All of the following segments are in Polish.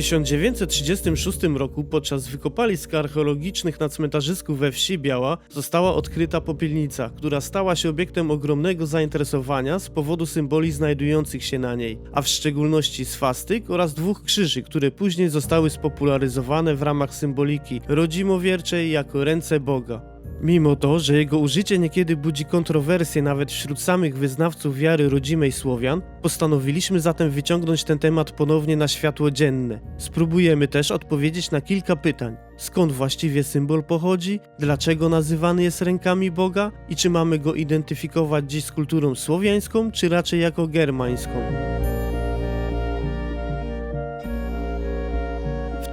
W 1936 roku podczas wykopalisk archeologicznych na cmentarzysku we wsi Biała została odkryta popielnica, która stała się obiektem ogromnego zainteresowania z powodu symboli znajdujących się na niej, a w szczególności swastyk oraz dwóch krzyży, które później zostały spopularyzowane w ramach symboliki rodzimowierczej jako ręce Boga. Mimo to, że jego użycie niekiedy budzi kontrowersje nawet wśród samych wyznawców wiary rodzimej Słowian, postanowiliśmy zatem wyciągnąć ten temat ponownie na światło dzienne. Spróbujemy też odpowiedzieć na kilka pytań. Skąd właściwie symbol pochodzi? Dlaczego nazywany jest rękami Boga? I czy mamy go identyfikować dziś z kulturą słowiańską, czy raczej jako germańską?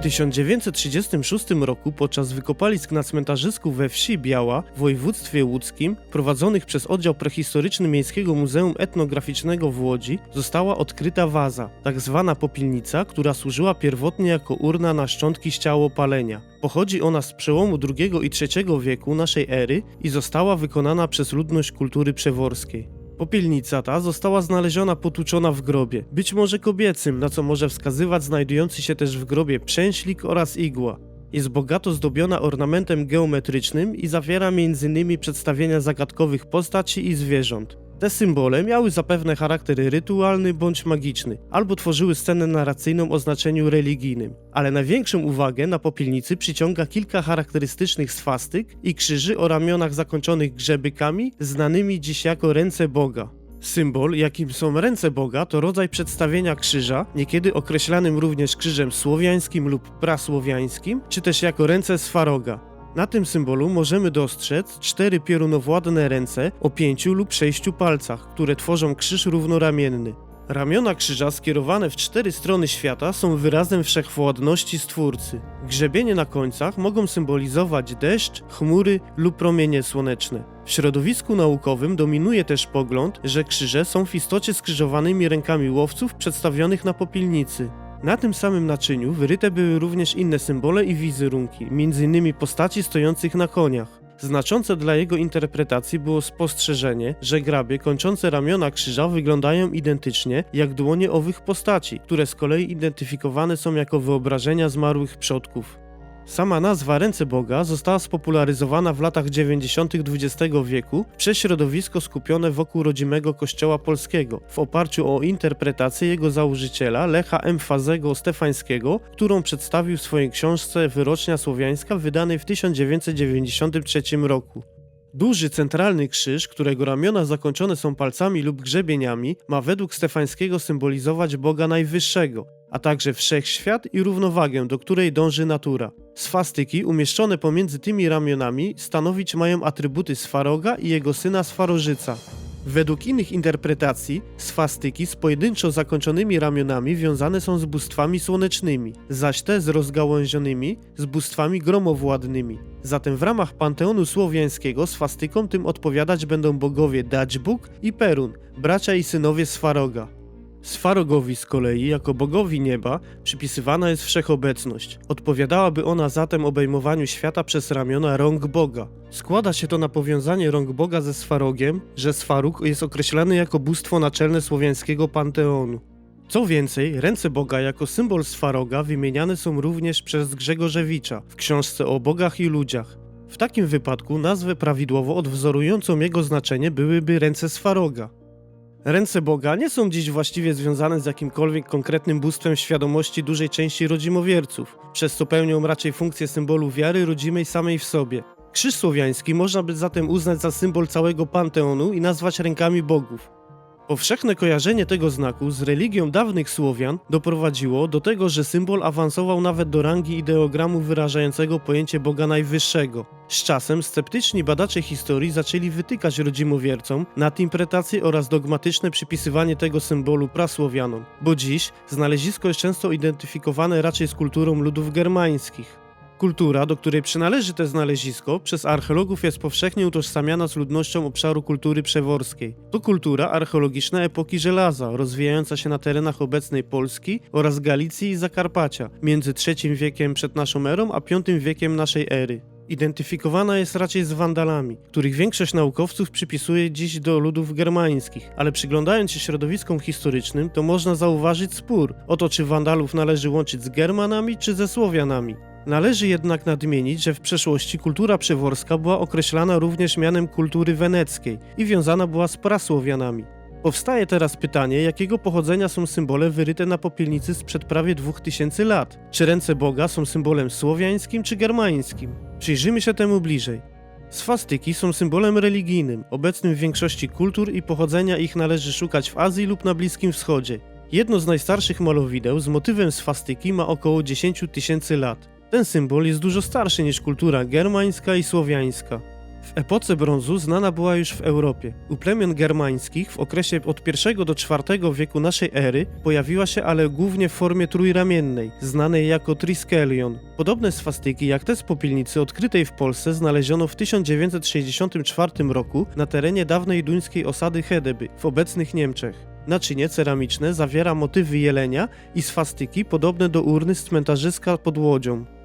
1936 roku podczas wykopalisk na cmentarzysku we wsi Biała w województwie łódzkim, prowadzonych przez oddział prehistoryczny Miejskiego Muzeum Etnograficznego w Łodzi, została odkryta waza, tak zwana popilnica, która służyła pierwotnie jako urna na szczątki z ciałopalenia. Pochodzi ona z przełomu II i III wieku naszej ery i została wykonana przez ludność kultury przeworskiej. Popielnica ta została znaleziona potłuczona w grobie, być może kobiecym, na co może wskazywać znajdujący się też w grobie przęślik oraz igła. Jest bogato zdobiona ornamentem geometrycznym i zawiera m.in. przedstawienia zagadkowych postaci i zwierząt. Te symbole miały zapewne charakter rytualny bądź magiczny, albo tworzyły scenę narracyjną o znaczeniu religijnym. Ale największą uwagę na popielnicy przyciąga kilka charakterystycznych swastyk i krzyży o ramionach zakończonych grzebykami, znanymi dziś jako ręce Boga. Symbol, jakim są ręce Boga, to rodzaj przedstawienia krzyża, niekiedy określanym również krzyżem słowiańskim lub prasłowiańskim, czy też jako ręce Swaroga. Na tym symbolu możemy dostrzec cztery piorunowładne ręce o pięciu lub sześciu palcach, które tworzą krzyż równoramienny. Ramiona krzyża skierowane w cztery strony świata są wyrazem wszechwładności Stwórcy. Grzebienie na końcach mogą symbolizować deszcz, chmury lub promienie słoneczne. W środowisku naukowym dominuje też pogląd, że krzyże są w istocie skrzyżowanymi rękami łowców przedstawionych na popielnicy. Na tym samym naczyniu wyryte były również inne symbole i wizerunki, m.in. postaci stojących na koniach. Znaczące dla jego interpretacji było spostrzeżenie, że grabie kończące ramiona krzyża wyglądają identycznie jak dłonie owych postaci, które z kolei identyfikowane są jako wyobrażenia zmarłych przodków. Sama nazwa Ręce Boga została spopularyzowana w latach 90. XX wieku przez środowisko skupione wokół rodzimego kościoła polskiego w oparciu o interpretację jego założyciela Lecha M. Fazego Stefańskiego, którą przedstawił w swojej książce Wyrocznia Słowiańska wydanej w 1993 roku. Duży centralny krzyż, którego ramiona zakończone są palcami lub grzebieniami, ma według Stefańskiego symbolizować Boga Najwyższego, a także wszechświat i równowagę, do której dąży natura. Swastyki umieszczone pomiędzy tymi ramionami stanowić mają atrybuty Swaroga i jego syna Swarożyca. Według innych interpretacji, swastyki z pojedynczo zakończonymi ramionami wiązane są z bóstwami słonecznymi, zaś te z rozgałęzionymi z bóstwami gromowładnymi. Zatem w ramach panteonu słowiańskiego swastykom tym odpowiadać będą bogowie Daćbóg i Perun, bracia i synowie Swaroga. Swarogowi z kolei, jako bogowi nieba, przypisywana jest wszechobecność. Odpowiadałaby ona zatem obejmowaniu świata przez ramiona rąk Boga. Składa się to na powiązanie rąk Boga ze Swarogiem, że Swarug jest określany jako bóstwo naczelne słowiańskiego panteonu. Co więcej, ręce Boga jako symbol Swaroga wymieniane są również przez Grzegorzewicza w książce o bogach i ludziach. W takim wypadku nazwę prawidłowo odwzorującą jego znaczenie byłyby ręce Swaroga. Ręce Boga nie są dziś właściwie związane z jakimkolwiek konkretnym bóstwem świadomości dużej części rodzimowierców, przez co pełnią raczej funkcję symbolu wiary rodzimej samej w sobie. Krzyż słowiański można by zatem uznać za symbol całego panteonu i nazwać rękami bogów. Powszechne kojarzenie tego znaku z religią dawnych Słowian doprowadziło do tego, że symbol awansował nawet do rangi ideogramu wyrażającego pojęcie Boga Najwyższego. Z czasem sceptyczni badacze historii zaczęli wytykać rodzimowiercom nadinterpretację oraz dogmatyczne przypisywanie tego symbolu prasłowianom, bo dziś znalezisko jest często identyfikowane raczej z kulturą ludów germańskich. Kultura, do której przynależy to znalezisko, przez archeologów jest powszechnie utożsamiana z ludnością obszaru kultury przeworskiej. To kultura archeologiczna epoki żelaza, rozwijająca się na terenach obecnej Polski oraz Galicji i Zakarpacia między III wiekiem przed naszą erą a V wiekiem naszej ery. Identyfikowana jest raczej z Wandalami, których większość naukowców przypisuje dziś do ludów germańskich, ale przyglądając się środowiskom historycznym, to można zauważyć spór o to, czy Wandalów należy łączyć z Germanami czy ze Słowianami. Należy jednak nadmienić, że w przeszłości kultura przeworska była określana również mianem kultury weneckiej i wiązana była z prasłowianami. Powstaje teraz pytanie, jakiego pochodzenia są symbole wyryte na popielnicy sprzed prawie 2000 lat? Czy ręce Boga są symbolem słowiańskim czy germańskim? Przyjrzymy się temu bliżej. Swastyki są symbolem religijnym, obecnym w większości kultur i pochodzenia ich należy szukać w Azji lub na Bliskim Wschodzie. Jedno z najstarszych malowideł z motywem swastyki ma około 10 tysięcy lat. Ten symbol jest dużo starszy niż kultura germańska i słowiańska. W epoce brązu znana była już w Europie. U plemion germańskich w okresie od I do IV wieku naszej ery pojawiła się ale głównie w formie trójramiennej, znanej jako triskelion. Podobne swastyki jak te z popielnicy odkrytej w Polsce znaleziono w 1964 roku na terenie dawnej duńskiej osady Hedeby w obecnych Niemczech. Naczynie ceramiczne zawiera motywy jelenia i swastyki podobne do urny z cmentarzyska pod Łodzią.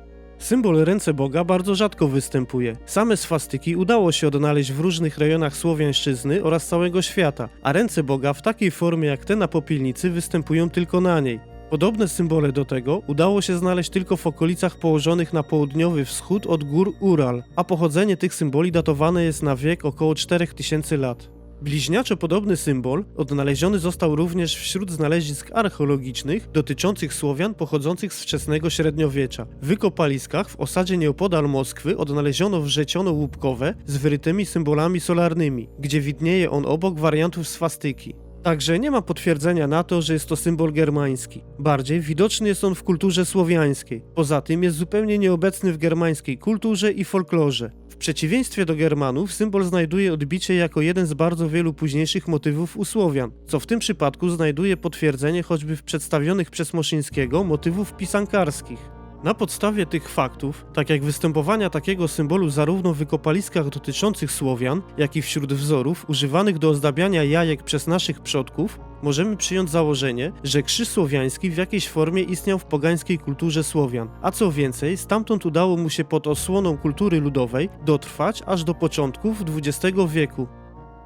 Symbol ręce Boga bardzo rzadko występuje. Same swastyki udało się odnaleźć w różnych rejonach Słowiańszczyzny oraz całego świata, a ręce Boga w takiej formie jak te na popielnicy występują tylko na niej. Podobne symbole do tego udało się znaleźć tylko w okolicach położonych na południowy wschód od gór Ural, a pochodzenie tych symboli datowane jest na wiek około 4000 lat. Bliźniaczo podobny symbol odnaleziony został również wśród znalezisk archeologicznych dotyczących Słowian pochodzących z wczesnego średniowiecza. W wykopaliskach w osadzie nieopodal Moskwy odnaleziono wrzeciono łupkowe z wyrytymi symbolami solarnymi, gdzie widnieje on obok wariantów swastyki. Także nie ma potwierdzenia na to, że jest to symbol germański. Bardziej widoczny jest on w kulturze słowiańskiej. Poza tym jest zupełnie nieobecny w germańskiej kulturze i folklorze. W przeciwieństwie do Germanów symbol znajduje odbicie jako jeden z bardzo wielu późniejszych motywów u Słowian, co w tym przypadku znajduje potwierdzenie choćby w przedstawionych przez Moszyńskiego motywów pisankarskich. Na podstawie tych faktów, tak jak występowania takiego symbolu zarówno w wykopaliskach dotyczących Słowian, jak i wśród wzorów używanych do ozdabiania jajek przez naszych przodków, możemy przyjąć założenie, że krzyż słowiański w jakiejś formie istniał w pogańskiej kulturze Słowian, a co więcej, stamtąd udało mu się pod osłoną kultury ludowej dotrwać aż do początków XX wieku.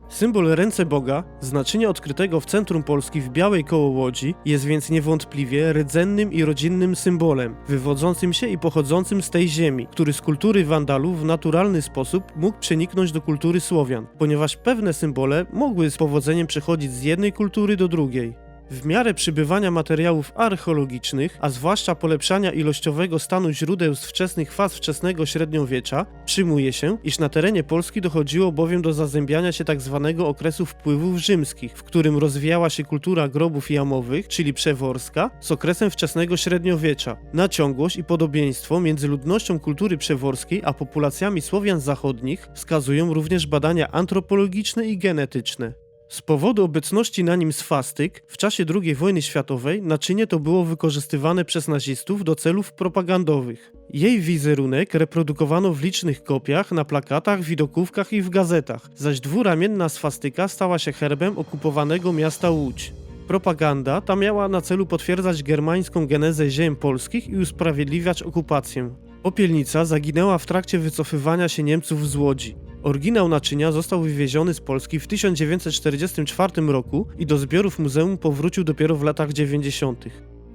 Symbol ręce Boga, znaczenie odkrytego w centrum Polski w Białej koło Łodzi, jest więc niewątpliwie rdzennym i rodzinnym symbolem, wywodzącym się i pochodzącym z tej ziemi, który z kultury Wandalów w naturalny sposób mógł przeniknąć do kultury Słowian, ponieważ pewne symbole mogły z powodzeniem przechodzić z jednej kultury do drugiej. W miarę przybywania materiałów archeologicznych, a zwłaszcza polepszania ilościowego stanu źródeł z wczesnych faz wczesnego średniowiecza, przyjmuje się, iż na terenie Polski dochodziło bowiem do zazębiania się tzw. Tak okresu wpływów rzymskich, w którym rozwijała się kultura grobów jamowych, czyli przeworska, z okresem wczesnego średniowiecza. Na ciągłość i podobieństwo między ludnością kultury przeworskiej a populacjami Słowian zachodnich wskazują również badania antropologiczne i genetyczne. Z powodu obecności na nim swastyk w czasie II wojny światowej naczynie to było wykorzystywane przez nazistów do celów propagandowych. Jej wizerunek reprodukowano w licznych kopiach, na plakatach, widokówkach i w gazetach, zaś dwuramienna swastyka stała się herbem okupowanego miasta Łódź. Propaganda ta miała na celu potwierdzać germańską genezę ziem polskich i usprawiedliwiać okupację. Popielnica zaginęła w trakcie wycofywania się Niemców z Łodzi. Oryginał naczynia został wywieziony z Polski w 1944 roku i do zbiorów muzeum powrócił dopiero w latach 90.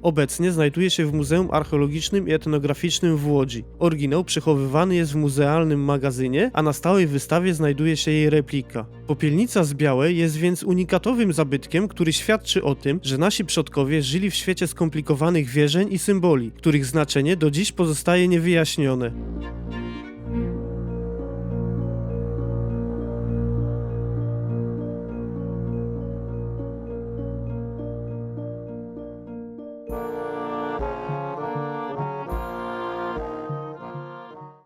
Obecnie znajduje się w Muzeum Archeologicznym i Etnograficznym w Łodzi. Oryginał przechowywany jest w muzealnym magazynie, a na stałej wystawie znajduje się jej replika. Popielnica z Białej jest więc unikatowym zabytkiem, który świadczy o tym, że nasi przodkowie żyli w świecie skomplikowanych wierzeń i symboli, których znaczenie do dziś pozostaje niewyjaśnione.